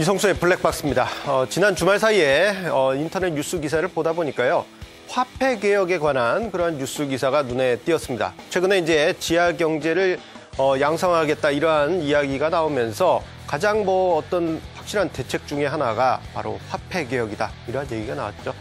이성수의 블랙박스입니다. 어, 지난 주말 사이에 어, 인터넷 뉴스 기사를 보다 보니까요. 화폐 개혁에 관한 그런 뉴스 기사가 눈에 띄었습니다. 최근에 이제 지하 경제를 어, 양성하겠다 이러한 이야기가 나오면서 가장 뭐 어떤 확실한 대책 중에 하나가 바로 화폐 개혁이다 이러한 얘기가 나왔죠.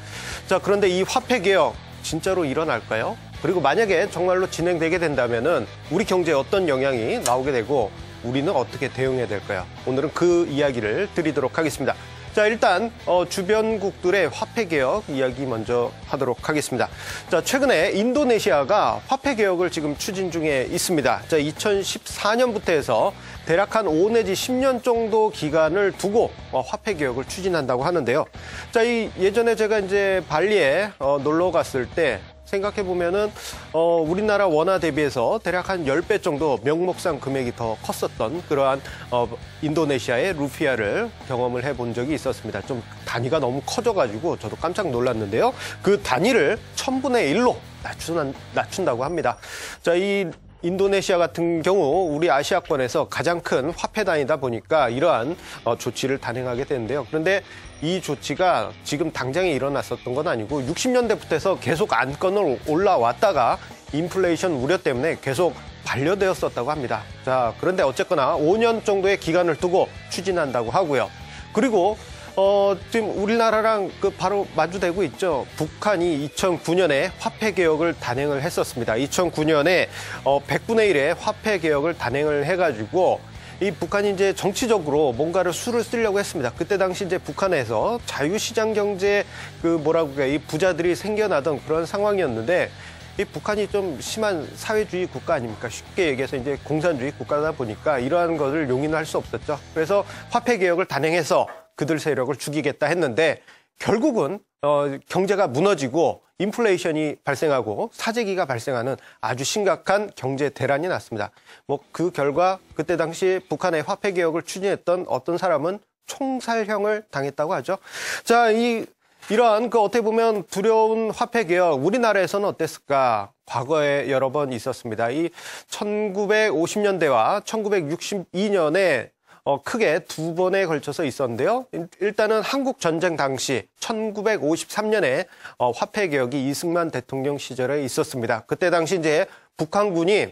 자 그런데 이 화폐 개혁 진짜로 일어날까요? 그리고 만약에 정말로 진행되게 된다면은 우리 경제에 어떤 영향이 나오게 되고 우리는 어떻게 대응해야 될까요? 오늘은 그 이야기를 드리도록 하겠습니다. 자, 일단 어, 주변국들의 화폐 개혁 이야기 먼저 하도록 하겠습니다. 자, 최근에 인도네시아가 화폐 개혁을 지금 추진 중에 있습니다. 자, 2014년부터 해서 대략 한 5 내지 10년 정도 기간을 두고 어, 화폐 개혁을 추진한다고 하는데요. 자, 이 예전에 제가 이제 발리에 어, 놀러 갔을 때 생각해 보면은 어, 우리나라 원화 대비해서 대략 한 10배 정도 명목상 금액이 더 컸었던 그러한 어, 인도네시아의 루피아를 경험을 해본 적이 있었습니다. 좀 단위가 너무 커져가지고 저도 깜짝 놀랐는데요. 그 단위를 1000분의 1로 낮춘, 낮춘다고 합니다. 자, 이 인도네시아 같은 경우 우리 아시아권에서 가장 큰 화폐 단위다 보니까 이러한 어, 조치를 단행하게 되는데요. 그런데 이 조치가 지금 당장에 일어났었던 건 아니고 60년대부터 해서 계속 안건을 올라왔다가 인플레이션 우려 때문에 계속 반려되었었다고 합니다. 자, 그런데 어쨌거나 5년 정도의 기간을 두고 추진한다고 하고요. 그리고 어, 지금 우리나라랑 그 바로 마주되고 있죠. 북한이 2009년에 화폐 개혁을 단행을 했었습니다. 2009년에 어, 100분의 1의 화폐 개혁을 단행을 해가지고 이 북한이 이제 정치적으로 뭔가를 수를 쓰려고 했습니다. 그때 당시 이제 북한에서 자유시장 경제 그 뭐라고 해야 이 부자들이 생겨나던 그런 상황이었는데 이 북한이 좀 심한 사회주의 국가 아닙니까? 쉽게 얘기해서 이제 공산주의 국가다 보니까 이러한 것을 용인할 수 없었죠. 그래서 화폐 개혁을 단행해서 그들 세력을 죽이겠다 했는데 결국은 어, 경제가 무너지고 인플레이션이 발생하고 사재기가 발생하는 아주 심각한 경제 대란이 났습니다. 뭐 그 결과 그때 당시 북한의 화폐 개혁을 추진했던 어떤 사람은 총살형을 당했다고 하죠. 자, 이 이러한 그 어떻게 보면 두려운 화폐 개혁 우리나라에서는 어땠을까? 과거에 여러 번 있었습니다. 이 1950년대와 1962년에 어, 크게 두 번에 걸쳐서 있었는데요. 일단은 한국 전쟁 당시 1953년에 어, 화폐 개혁이 이승만 대통령 시절에 있었습니다. 그때 당시 이제 북한군이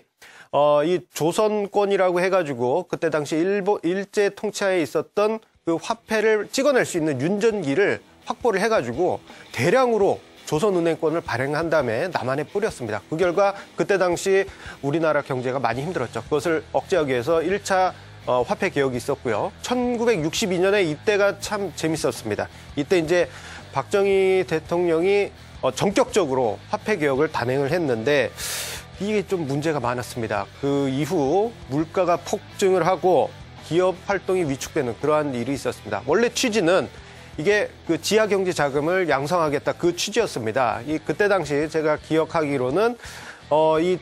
어, 이 조선권이라고 해가지고 그때 당시 일본 일제 통치하에 있었던 그 화폐를 찍어낼 수 있는 윤전기를 확보를 해가지고 대량으로 조선은행권을 발행한 다음에 남한에 뿌렸습니다. 그 결과 그때 당시 우리나라 경제가 많이 힘들었죠. 그것을 억제하기 위해서 1차 어, 화폐 개혁이 있었고요. 1962년에 이때가 참 재밌었습니다. 이때 이제 박정희 대통령이 어, 전격적으로 화폐 개혁을 단행을 했는데 이게 좀 문제가 많았습니다. 그 이후 물가가 폭증을 하고 기업 활동이 위축되는 그러한 일이 있었습니다. 원래 취지는 이게 그 지하 경제 자금을 양성하겠다 그 취지였습니다. 이 그때 당시 제가 기억하기로는 어 이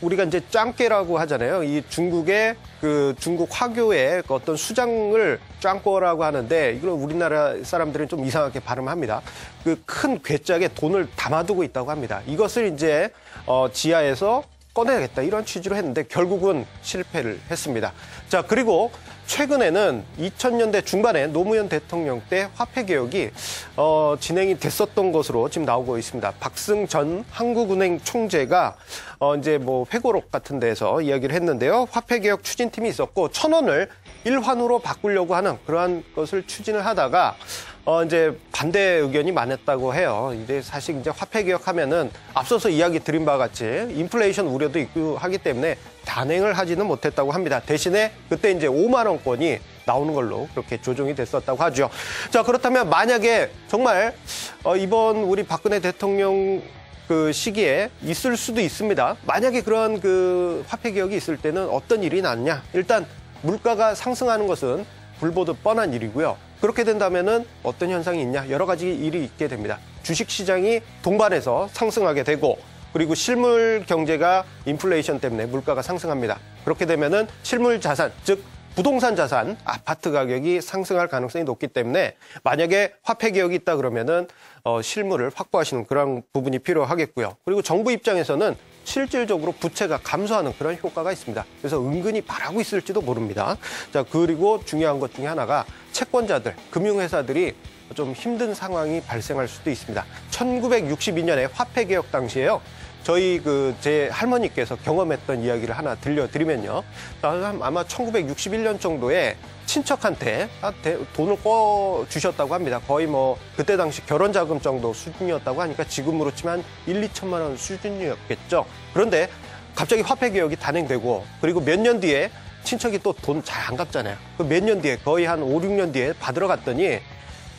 우리가 이제 짱깨라고 하잖아요. 이 중국의 그 중국 화교의 그 어떤 수장을 짱꼬라고 하는데 이걸 우리나라 사람들은 좀 이상하게 발음합니다. 그 큰 괴짝에 돈을 담아두고 있다고 합니다. 이것을 이제 어 지하에서 꺼내야겠다 이런 취지로 했는데 결국은 실패를 했습니다. 자 그리고 최근에는 2000년대 중반에 노무현 대통령 때 화폐 개혁이 어, 진행이 됐었던 것으로 지금 나오고 있습니다. 박승 전 한국은행 총재가 어, 이제 뭐 회고록 같은 데서 이야기를 했는데요. 화폐 개혁 추진팀이 있었고 천 원을 일환으로 바꾸려고 하는 그러한 것을 추진을 하다가 어, 이제 반대 의견이 많았다고 해요. 이제 사실 이제 화폐 개혁하면은 앞서서 이야기 드린 바와 같이 인플레이션 우려도 있고 하기 때문에 단행을 하지는 못했다고 합니다. 대신에 그때 이제 5만 원권이 나오는 걸로 그렇게 조정이 됐었다고 하죠. 자, 그렇다면 만약에 정말 어, 이번 우리 박근혜 대통령 그 시기에 있을 수도 있습니다. 만약에 그런 그 화폐 개혁이 있을 때는 어떤 일이 났냐? 일단 물가가 상승하는 것은 불보듯 뻔한 일이고요. 그렇게 된다면은 어떤 현상이 있냐? 여러 가지 일이 있게 됩니다. 주식 시장이 동반해서 상승하게 되고 그리고 실물 경제가 인플레이션 때문에 물가가 상승합니다. 그렇게 되면은 실물 자산, 즉 부동산 자산, 아파트 가격이 상승할 가능성이 높기 때문에 만약에 화폐 개혁이 있다 그러면은 어, 실물을 확보하시는 그런 부분이 필요하겠고요. 그리고 정부 입장에서는 실질적으로 부채가 감소하는 그런 효과가 있습니다. 그래서 은근히 바라고 있을지도 모릅니다. 자, 그리고 중요한 것 중에 하나가 채권자들, 금융회사들이 좀 힘든 상황이 발생할 수도 있습니다. 1962년에 화폐 개혁 당시에요. 저희 그 제 할머니께서 경험했던 이야기를 하나 들려드리면요. 아마 1961년 정도에 친척한테 아, 대- 돈을 꿔 주셨다고 합니다. 거의 뭐 그때 당시 결혼 자금 정도 수준이었다고 하니까 지금으로 치면 1, 2천만 원 수준이었겠죠. 그런데 갑자기 화폐 개혁이 단행되고 그리고 몇 년 뒤에 친척이 또 돈 잘 안 갚잖아요. 그 몇 년 뒤에 거의 한 5, 6년 뒤에 받으러 갔더니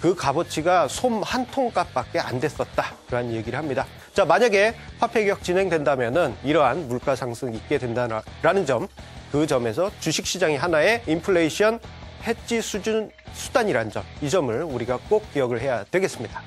그 값어치가 솜 한 통 값밖에 안 됐었다. 그런 얘기를 합니다. 자, 만약에 화폐 개혁 진행된다면은 이러한 물가 상승이 있게 된다라는 점, 그 점에서 주식 시장이 하나의 인플레이션 해지 수준 수단이라는 점, 이 점을 우리가 꼭 기억을 해야 되겠습니다.